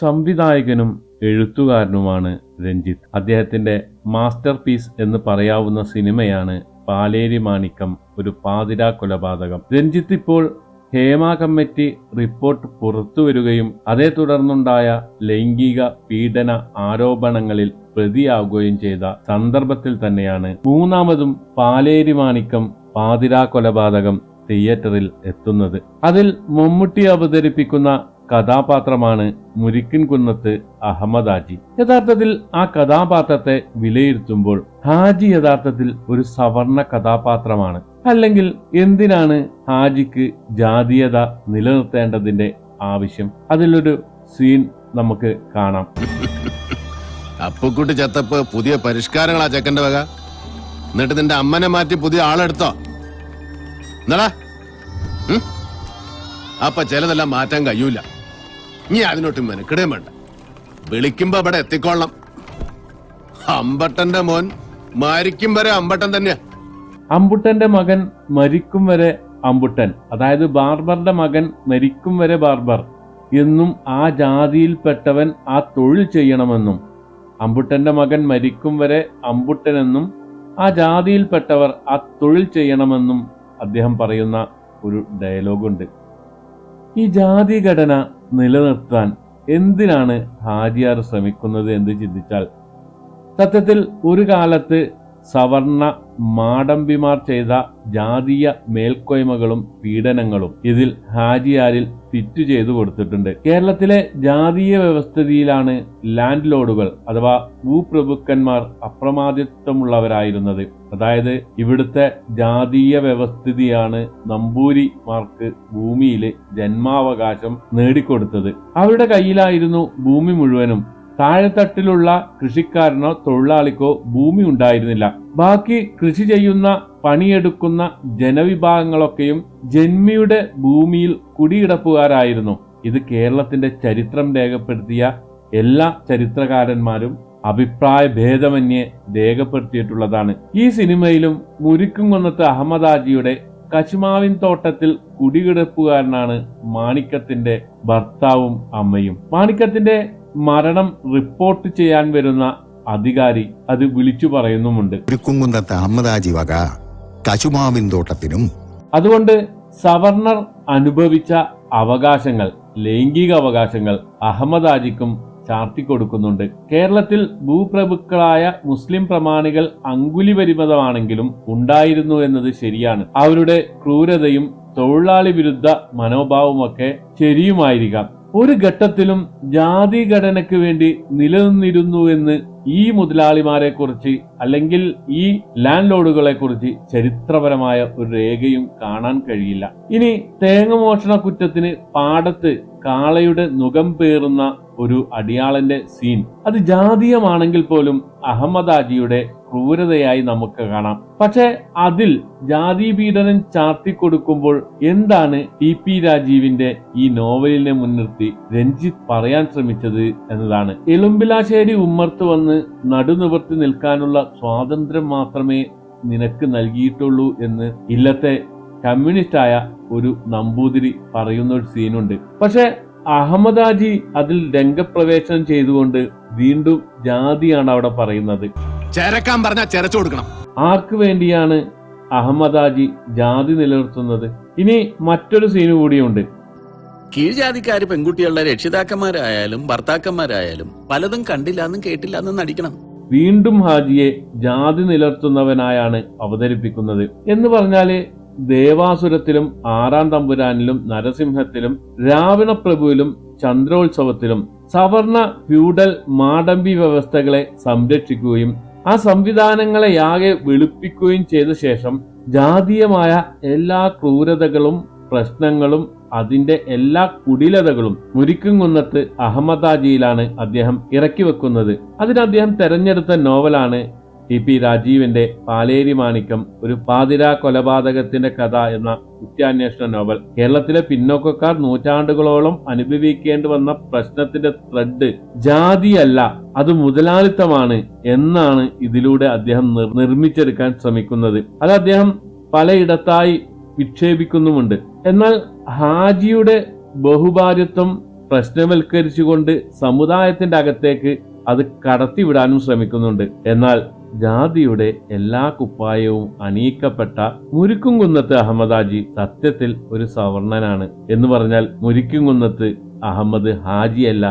സംവിധായകനും എഴുത്തുകാരനുമാണ് രഞ്ജിത്ത്. അദ്ദേഹത്തിന്റെ master piece എന്ന് പറയാവുന്ന സിനിമയാണ് പാലേരി മാണിക്കം ഒരു പാതിരാ കൊലപാതകം. രഞ്ജിത്ത് ഇപ്പോൾ ഹേമ കമ്മിറ്റി റിപ്പോർട്ട് പുറത്തുവരികയും അതേ തുടർന്നുണ്ടായ ലൈംഗിക പീഡന ആരോപണങ്ങളിൽ പ്രതിയാവുകയും ചെയ്ത സന്ദർഭത്തിൽ തന്നെയാണ് മൂന്നാമതും പാലേരി മാണിക്കം പാതിരാ കൊലപാതകം തിയേറ്ററിൽ എത്തുന്നത്. അതിൽ മമ്മൂട്ടി അവതരിപ്പിക്കുന്ന കഥാപാത്രമാണ് മുരിക്കിൻ കുന്നത്ത് അഹമ്മദ് ഹാജി യഥാർത്ഥത്തിൽ ആ കഥാപാത്രത്തെ വിലയിരുത്തുമ്പോൾ ഹാജി യഥാർത്ഥത്തിൽ ഒരു സവർണ കഥാപാത്രമാണ്. അല്ലെങ്കിൽ എന്തിനാണ് ഹാജിക്ക് ജാതീയത നിലനിർത്തേണ്ടതിന്റെ ആവശ്യം? അതിലൊരു സീൻ നമുക്ക് കാണാം. അപ്പുക്കുട്ടി ചത്തപ്പ് പുതിയ പരിഷ്കാരങ്ങളാ ചെക്കന്റെ വക. എന്നിട്ട് നിന്റെ അമ്മനെ മാറ്റി പുതിയ ആളെടുത്തോ? എന്നടാ? അപ്പൊ ചിലതെല്ലാം മാറ്റാൻ കഴിയൂല. നീ അതിനോട്ട് മെനക്കിടേം വേണ്ട. വിളിക്കുമ്പോ അവിടെ എത്തിക്കൊള്ളാം അമ്പട്ടന്റെ മോൻ മരിക്കും വരെ അമ്പട്ടൻ തന്നെയാ. അമ്പുട്ടന്റെ മകൻ മരിക്കും വരെ അമ്പുട്ടൻ. അതായത് ബാർബറിന്റെ മകൻ മരിക്കും വരെ ബാർബർ. എന്നും ആ ജാതിയിൽപ്പെട്ടവൻ ആ തൊഴിൽ ചെയ്യണമെന്നും അമ്പുട്ടന്റെ മകൻ മരിക്കും വരെ അമ്പുട്ടനെന്നും ആ ജാതിയിൽപ്പെട്ടവർ ആ തൊഴിൽ ചെയ്യണമെന്നും അദ്ദേഹം പറയുന്ന ഒരു ഡയലോഗുണ്ട്. ഈ ജാതി ഘടന നിലനിർത്താൻ എന്തിനാണ് ഹാജിയാർ ശ്രമിക്കുന്നത് എന്ന് ചിന്തിച്ചാൽ സത്യത്തിൽ ഒരു കാലത്ത് സവർണ മാടമ്പിമാർ ചെയ്ത ജാതീയ മേൽക്കോയ്മകളും പീഡനങ്ങളും ഇതിൽ ഹാജിയാരിൽ ഫിറ്റ് ചെയ്തു കൊടുത്തിട്ടുണ്ട്. കേരളത്തിലെ ജാതീയ വ്യവസ്ഥിതിയിലാണ് ലാൻഡ് ലോഡുകൾ അഥവാ ഭൂപ്രഭുക്കന്മാർ അപ്രമാദിത്വമുള്ളവരായിരുന്നത്. അതായത് ഇവിടുത്തെ ജാതീയ വ്യവസ്ഥിതിയാണ് നമ്പൂരിമാർക്ക് ഭൂമിയിൽ ജന്മാവകാശം നേടിക്കൊടുത്തത്. അവരുടെ കയ്യിലായിരുന്നു ഭൂമി മുഴുവനും. താഴെത്തട്ടിലുള്ള കൃഷിക്കാരനോ തൊഴിലാളിക്കോ ഭൂമി ഉണ്ടായിരുന്നില്ല. ബാക്കി കൃഷി ചെയ്യുന്ന പണിയെടുക്കുന്ന ജനവിഭാഗങ്ങളൊക്കെയും ജന്മിയുടെ ഭൂമിയിൽ കുടിയിടപ്പുകാരായിരുന്നു. ഇത് കേരളത്തിന്റെ ചരിത്രം രേഖപ്പെടുത്തിയ എല്ലാ ചരിത്രകാരന്മാരും അഭിപ്രായ ഭേദമന്യേ രേഖപ്പെടുത്തിയിട്ടുള്ളതാണ്. ഈ സിനിമയിലും മുരിക്കുംകുന്നത്ത് അഹമ്മദ് ഹാജിയുടെ കശുമാവിൻ തോട്ടത്തിൽ കുടികിടപ്പുകാരനാണ് മാണിക്കത്തിന്റെ ഭർത്താവും അമ്മയും. മാണിക്കത്തിന്റെ മരണം റിപ്പോർട്ട് ചെയ്യാൻ വരുന്ന അധികാരി അത് വിളിച്ചു പറയുന്നുമുണ്ട്. കുങ്കുന്നത്തെ അഹമ്മദാജി വക കശുമാവിൻ തോട്ടത്തിനും അതുകൊണ്ട് സവർണർ അനുഭവിച്ച അവകാശങ്ങൾ ലൈംഗിക അവകാശങ്ങൾ അഹമ്മദ് ഹാജിക്കും ചാർത്തിക്കൊടുക്കുന്നുണ്ട് കേരളത്തിൽ ഭൂപ്രഭുക്കളായ മുസ്ലിം പ്രമാണികൾ അങ്കുലി പരിമിതമാണെങ്കിലും ഉണ്ടായിരുന്നു എന്നത് ശരിയാണ്. അവരുടെ ക്രൂരതയും തൊഴിലാളി വിരുദ്ധ മനോഭാവമൊക്കെ ശരിയുമായിരിക്കാം. ഒരു ഘട്ടത്തിലും ജാതി ഘടനയ്ക്ക് വേണ്ടി നിലനിന്നിരുന്നു എന്ന് ഈ മുതലാളിമാരെ കുറിച്ച് അല്ലെങ്കിൽ ഈ ലാൻഡ് ലോഡുകളെ കുറിച്ച് ചരിത്രപരമായ ഒരു രേഖയും കാണാൻ കഴിയില്ല. ഇനി തേങ്ങ മോഷണ കുറ്റത്തിന് പാടത്ത് കാളയുടെ നുഖം പേറുന്ന ഒരു അടിയാളന്റെ സീൻ അത് ജാതീയമാണെങ്കിൽ പോലും അഹമ്മദ് ആജിയുടെ ക്രൂരതയായി നമുക്ക് കാണാം. പക്ഷെ അതിൽ ജാതി പീഡനം ചാർത്തിക്കൊടുക്കുമ്പോൾ എന്താണ് ടി പി രാജീവിന്റെ ഈ നോവലിനെ മുൻനിർത്തി രഞ്ജിത്ത് പറയാൻ ശ്രമിച്ചത് എന്നതാണ്. എളുമ്പിലാശ്ശേരി ഉമ്മർത്ത് വന്ന് നടുനിവർത്തി നിൽക്കാനുള്ള സ്വാതന്ത്ര്യം മാത്രമേ നിനക്ക് നൽകിയിട്ടുള്ളൂ എന്ന് ഇല്ലത്തെ കമ്മ്യൂണിസ്റ്റായ ഒരു നമ്പൂതിരി പറയുന്ന ഒരു സീനുണ്ട് പക്ഷെ അഹമ്മദ് ഹാജി അതിൽ രംഗപ്രവേശനം ചെയ്തുകൊണ്ട് വീണ്ടും ജാതിയാണ് അവിടെ പറയുന്നത്. ചേരക്കാൻ പറഞ്ഞാ ചെരച്ചു കൊടുക്കണം. ആർക്ക് വേണ്ടിയാണ് അഹമ്മദാജി ജാതി നിലനിർത്തുന്നത്? ഇനി മറ്റൊരു സീന് കൂടിയുണ്ട്. കീഴ്ജാതിക്കാര് പെൺകുട്ടികളുടെ രക്ഷിതാക്കന്മാരായാലും ഭർത്താക്കന്മാരായാലും പലതും കണ്ടില്ലാന്നും കേട്ടില്ലാന്നും നടിക്കണം. വീണ്ടും ഹാജിയെ ജാതി നിലർത്തുന്നവനായാണ് അവതരിപ്പിക്കുന്നത്. എന്ന് പറഞ്ഞാൽ ദേവാസുരത്തിലും ആറാം തമ്പുരാനിലും നരസിംഹത്തിലും രാവണപ്രഭുവിലും ചന്ദ്രോത്സവത്തിലും സവർണ ഫ്യൂഡൽ മാടമ്പി വ്യവസ്ഥകളെ സംരക്ഷിക്കുകയും ആ സംവിധാനങ്ങളെ യാകെ വെളുപ്പിക്കുകയും ചെയ്ത ശേഷം ജാതീയമായ എല്ലാ ക്രൂരതകളും പ്രശ്നങ്ങളും അതിന്റെ എല്ലാ കുടിലതകളും മുരിക്കുംകുന്നത്ത് അഹമ്മദാജിയിലാണ് അദ്ദേഹം ഇറക്കി വെക്കുന്നത്. അതിന് അദ്ദേഹം തെരഞ്ഞെടുത്ത നോവലാണ് ടി പി രാജീവിന്റെ പാലേരി മാണിക്യം ഒരു പാതിരാ കൊലപാതകത്തിന്റെ കഥ എന്ന കുറ്റാന്വേഷണ നോവൽ. കേരളത്തിലെ പിന്നോക്കക്കാർ നൂറ്റാണ്ടുകളോളം അനുഭവിക്കേണ്ടി വന്ന പ്രശ്നത്തിന്റെ ത്രെഡ് ജാതിയല്ല അത് മുതലാളിത്തമാണ് എന്നാണ് ഇതിലൂടെ അദ്ദേഹം നിർമ്മിച്ചെടുക്കാൻ ശ്രമിക്കുന്നത്. അത് അദ്ദേഹം പലയിടത്തായി വിക്ഷേപിക്കുന്നുമുണ്ട്. എന്നാൽ ഹാജിയുടെ ബഹുഭാര്യത്വം പ്രശ്നവൽക്കരിച്ചുകൊണ്ട് സമുദായത്തിന്റെ അകത്തേക്ക് അത് കടത്തിവിടാനും ശ്രമിക്കുന്നുണ്ട്. എന്നാൽ ജാതിയുടെ എല്ലാ കുപ്പായവും അണിയിക്കപ്പെട്ട മുരിക്കുംകുന്നത്ത് അഹമ്മദാജി സത്യത്തിൽ ഒരു സവർണനാണ് എന്ന് പറഞ്ഞാൽ മുരിക്കുംകുന്നത്ത് അഹമ്മദ് ഹാജിയല്ല